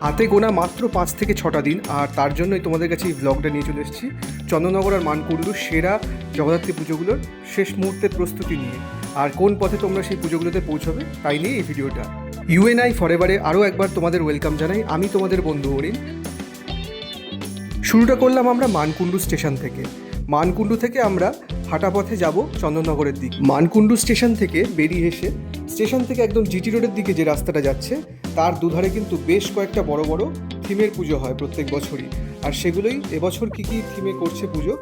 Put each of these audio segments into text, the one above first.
হাতে গোনা মাত্র পাঁচ থেকে ছটা দিন, আর তার জন্যই তোমাদের কাছে এই ব্লগটা নিয়ে চলে এসেছি। চন্দননগর আর মানকুণ্ডু সেরা জগদ্ধাত্রী পুজোগুলোর শেষ মুহূর্তের প্রস্তুতি নিয়ে। আর কোন পথে তোমরা সেই পুজোগুলোতে পৌঁছবে, তাই নিয়ে এই ভিডিওটা। ইউএনআই ফরএভারে আরও একবার তোমাদের ওয়েলকাম জানাই। আমি তোমাদের বন্ধু অরিন। শুরুটা করলাম আমরা মানকুণ্ডু স্টেশন থেকে। মানকুণ্ডু থেকে আমরা হাঁটা পথে যাব চন্দননগরের দিক। মানকুণ্ডু স্টেশন থেকে বেরিয়ে এসে, স্টেশন থেকে একদম জিটি রোডের দিকে যে রাস্তাটা যাচ্ছে তার দুধারে কিন্তু বেশ কয়েকটা বড় বড় থিমের পুজো হয় প্রত্যেক বছরই। আর সেগুলোই এবছর কী কী থিমে করছে পুজো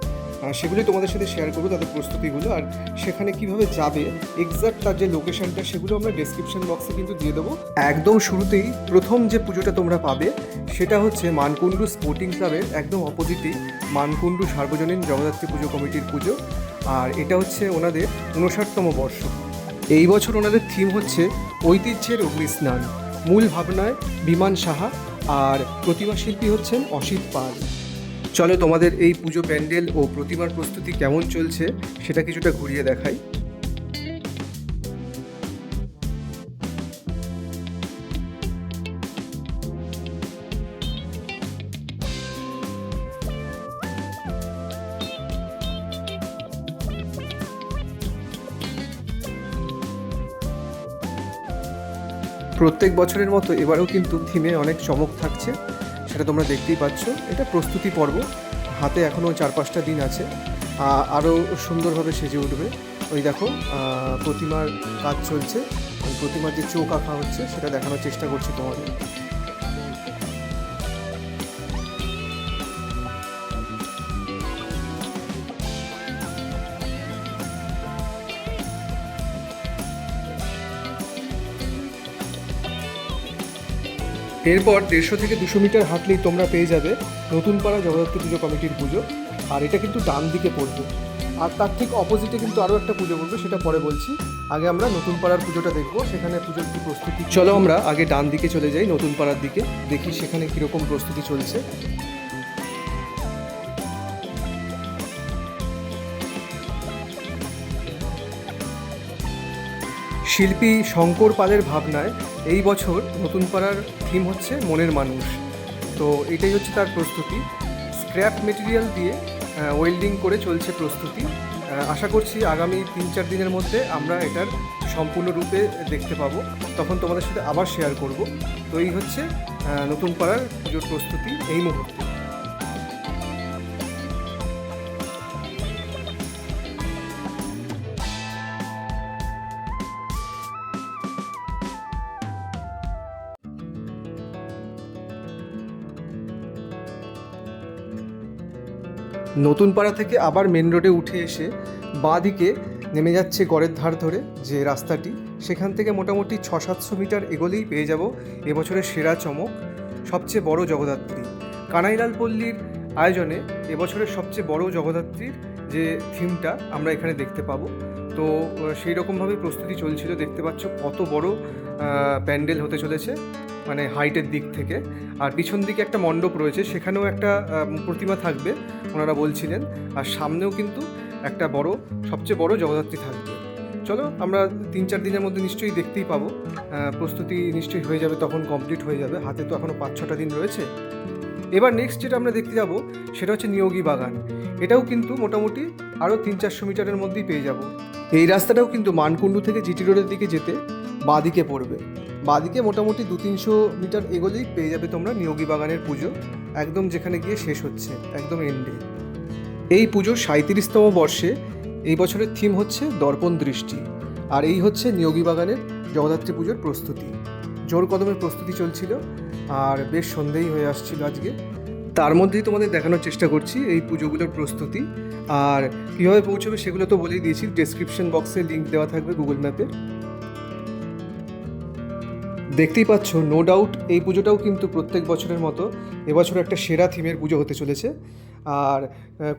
সেগুলোই তোমাদের সাথে শেয়ার করব তাদের প্রস্তুতিগুলো। আর সেখানে কীভাবে যাবে এক্সাক্ট তার যে লোকেশনটা সেগুলো আমরা ডেসক্রিপশন বক্সে কিন্তু দিয়ে দেবো। একদম শুরুতেই প্রথম যে পুজোটা তোমরা পাবে, সেটা হচ্ছে মানকুণ্ডু স্পোর্টিং ক্লাবের একদম অপোজিটেই মানকুণ্ডু সার্বজনীন জগদ্ধাত্রী পুজো কমিটির পুজো। আর এটা হচ্ছে ওনাদের উনষাটতম বর্ষ। এই বছর ওনাদের থিম হচ্ছে ঐতিহ্যের অগ্নিস্নান। মূল ভাবনায় বিমান সাহা আর প্রতিমা শিল্পী হচ্ছেন অসিত পাল। চলো তোমাদের এই পুজো প্যান্ডেল ও প্রতিমার প্রস্তুতি কেমন চলছে সেটা কিছুটা ঘুরিয়ে দেখাই। প্রত্যেক বছরের মতো এবারেও কিন্তু থিমে অনেক চমক থাকছে। সেটা তোমরা দেখতেই পাচ্ছ। এটা প্রস্তুতি পর্ব। হাতে এখনও চার পাঁচটা দিন আছে। আরও সুন্দরভাবে সেজে উঠবে। ওই দেখো প্রতিমার কাজ চলছে। প্রতিমার যে চোখ আঁকা হচ্ছে, সেটা দেখানোর চেষ্টা করছি তোমাদের। এরপর দেড়শো থেকে দুশো মিটার হাঁটলেই তোমরা পেয়ে যাবে নতুন পাড়া জগদ্ধাত্রী পুজো কমিটির পুজো। আর এটা কিন্তু ডান দিকে পড়বে। আর তার ঠিক অপোজিটে কিন্তু আরও একটা পুজো পড়বে, সেটা পরে বলছি। আগে আমরা নতুন পাড়ার পুজোটা দেখব, সেখানে পুজোর কি প্রস্তুতি চলো আমরা আগে ডান দিকে চলে যাই, নতুন পাড়ার দিকে। দেখি সেখানে কীরকম প্রস্তুতি চলছে। শিল্পী শঙ্কর পালের ভাবনায় এই বছর নতুন পাড়ার থিম হচ্ছে মনের মানুষ। তো এটাই হচ্ছে তার প্রস্তুতি। স্ক্র্যাপ মেটেরিয়াল দিয়ে ওয়েল্ডিং করে চলছে প্রস্তুতি। আশা করছি আগামী তিন চার দিনের মধ্যে আমরা এটার সম্পূর্ণরূপে দেখতে পাবো। তখন তোমাদের সাথে আবার শেয়ার করব। তো এই হচ্ছে নতুন পাড়ার পুজোর প্রস্তুতি এই মুহূর্তে। নতুন পাড়া থেকে আবার মেন রোডে উঠে এসে বাঁ দিকে নেমে যাচ্ছে গড়ের ধার ধরে যে রাস্তাটি। সেখান থেকে মোটামুটি ছ সাতশো মিটার এগোলেই পেয়ে যাব এবছরের সেরা চমক, সবচেয়ে বড় জগদ্ধাত্রী। কানাইলাল পল্লীর আয়োজনে এবছরের সবচেয়ে বড় জগদ্ধাত্রীর যে থিমটা আমরা এখানে দেখতে পাবো। তো সেই রকমভাবে প্রস্তুতি চলছিল, দেখতে পাচ্ছ কত বড় প্যান্ডেল হতে চলেছে। মানে হাইটের দিক থেকে। আর পিছন দিকে একটা মণ্ডপ রয়েছে, সেখানেও একটা প্রতিমা থাকবে, ওনারা বলছিলেন। আর সামনেও কিন্তু একটা বড়, সবচেয়ে বড় জগদ্ধাত্রী থাকবে। চলো, আমরা তিন চার দিনের মধ্যে নিশ্চয়ই দেখতেই পাবো। প্রস্তুতি নিশ্চয়ই হয়ে যাবে, তখন কমপ্লিট হয়ে যাবে। হাতে তো এখনও পাঁচ ছটা দিন রয়েছে। এবার নেক্সট যেটা আমরা দেখতে যাব, সেটা হচ্ছে নিয়োগী বাগান। এটাও কিন্তু মোটামুটি আরও তিন চারশো মিটারের মধ্যেই পেয়ে যাব। এই রাস্তাটাও কিন্তু মানকুণ্ডু থেকে জিটি রোডের দিকে যেতে বাঁদিকে পড়বে। বাঁদিকে মোটামুটি দু তিনশো মিটার এগোলেই পেয়ে যাবে তোমরা নিয়োগী বাগানের পুজো, একদম যেখানে গিয়ে শেষ হচ্ছে, একদম এন্ডে এই পুজোর সাঁত্রিশতম বর্ষে এই বছরের থিম হচ্ছে দর্পণ দৃষ্টি, আর এই হচ্ছে নিয়োগী বাগানের জগদ্ধাত্রী পুজোর প্রস্তুতি। জোর কদমের প্রস্তুতি চলছিল, আর বেশ সন্ধেই হয়ে আসছিল আজকে। তার মধ্যেই তোমাদের দেখানোর চেষ্টা করছি এই পুজোগুলোর প্রস্তুতি, আর কীভাবে পৌঁছবে সেগুলো তো বলেই দিয়েছি ডেসক্রিপশন বক্সে লিঙ্ক দেওয়া থাকবে গুগল ম্যাপে দেখতেই পাচ্ছ নো ডাউট এই পুজোটাও কিন্তু প্রত্যেক বছরের মতো এবছর একটা সেরা থিমের পুজো হতে চলেছে। আর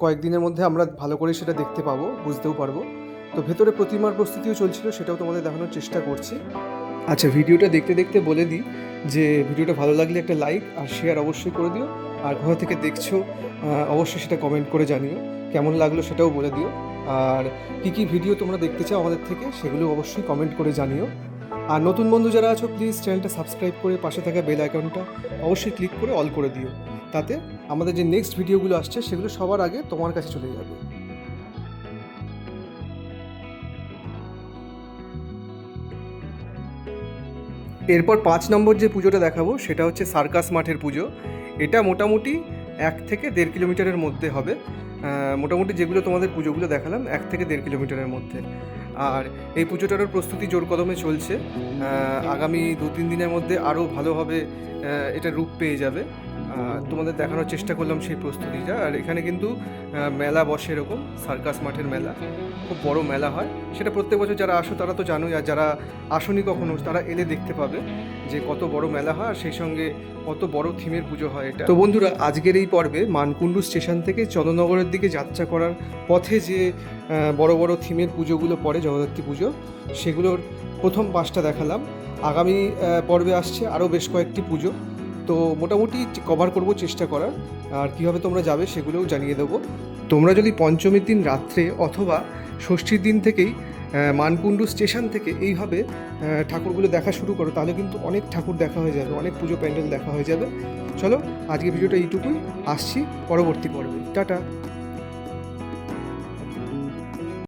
কয়েকদিনের মধ্যে আমরা ভালো করে সেটা দেখতে পাবো, বুঝতেও পারব। তো ভেতরে প্রতিমার প্রস্তুতিও চলছিল, সেটাও তোমাদের দেখানোর চেষ্টা করছি। আচ্ছা ভিডিওটা দেখতে দেখতে বলে দিই যে ভিডিওটা ভালো লাগলে একটা লাইক আর শেয়ার অবশ্যই করে দিও। আর কোথা থেকে দেখছ অবশ্যই সেটা কমেন্ট করে জানিও। কেমন লাগল সেটাও বলে দিও। আর কী কী ভিডিও তোমরা দেখতে চাও আমাদের থেকে, সেগুলো অবশ্যই কমেন্ট করে জানিও। আর নতুন বন্ধু যারা আছো প্লিজ চ্যানেলটা সাবস্ক্রাইব করে পাশে থাকা বেল আইকনটা অবশ্যই ক্লিক করে অল করে দিও। তাতে আমাদের যে নেক্সট ভিডিওগুলো আসছে, সেগুলো সবার আগে তোমার কাছে চলে যাবে। এরপর পাঁচ নম্বর যে পুজোটা দেখাবো, সেটা হচ্ছে সার্কাস মাঠের পুজো। এটা মোটামুটি এক থেকে দেড় কিলোমিটারের মধ্যে হবে। মোটামুটি যেগুলো তোমাদের পুজোগুলো দেখালাম, এক থেকে দেড় কিলোমিটারের মধ্যে। আর এই পুজোটারও প্রস্তুতি জোর কদমে চলছে। আগামী দু তিন দিনের মধ্যে আরও ভালোভাবে এটা রূপ পেয়ে যাবে। তোমাদের দেখানোর চেষ্টা করলাম সেই প্রস্তুতিটা। আর এখানে কিন্তু মেলা বসে এরকম, সার্কাস মাঠের মেলা। খুব বড় মেলা হয়। সেটা প্রত্যেক বছর যারা আসো, তারা তো জানোই, আর যারা আসনি কখনো, তারা এলে দেখতে পাবে যে কত বড় মেলা হয়, আর সেই সঙ্গে কত বড় থিমের পুজো হয় এটা। তো বন্ধুরা, আজকের এই পর্বে মানকুণ্ডু স্টেশন থেকে চন্দ্রনগরের দিকে যাত্রা করার পথে যে বড় বড় থিমের পুজোগুলো পড়ে, জগদ্ধাত্রী পুজো, সেগুলোর প্রথম পাঁচটা দেখালাম। আগামী পর্বে আসছে আরও বেশ কয়েকটি পুজো। তো মোটামুটি কভার করব চেষ্টা করার। আর কীভাবে তোমরা যাবে সেগুলোও জানিয়ে দেবো। তোমরা যদি পঞ্চমীর দিন রাত্রে অথবা ষষ্ঠীর দিন থেকেই মানকুণ্ডু স্টেশন থেকে এইভাবে ঠাকুরগুলো দেখা শুরু করো, তাহলে কিন্তু অনেক ঠাকুর দেখা হয়ে যাবে, অনেক পুজো প্যান্ডেল দেখা হয়ে যাবে। চলো আজকে ভিডিওটা এইটুকুই। আসছি পরবর্তী পর্বে। টাটা।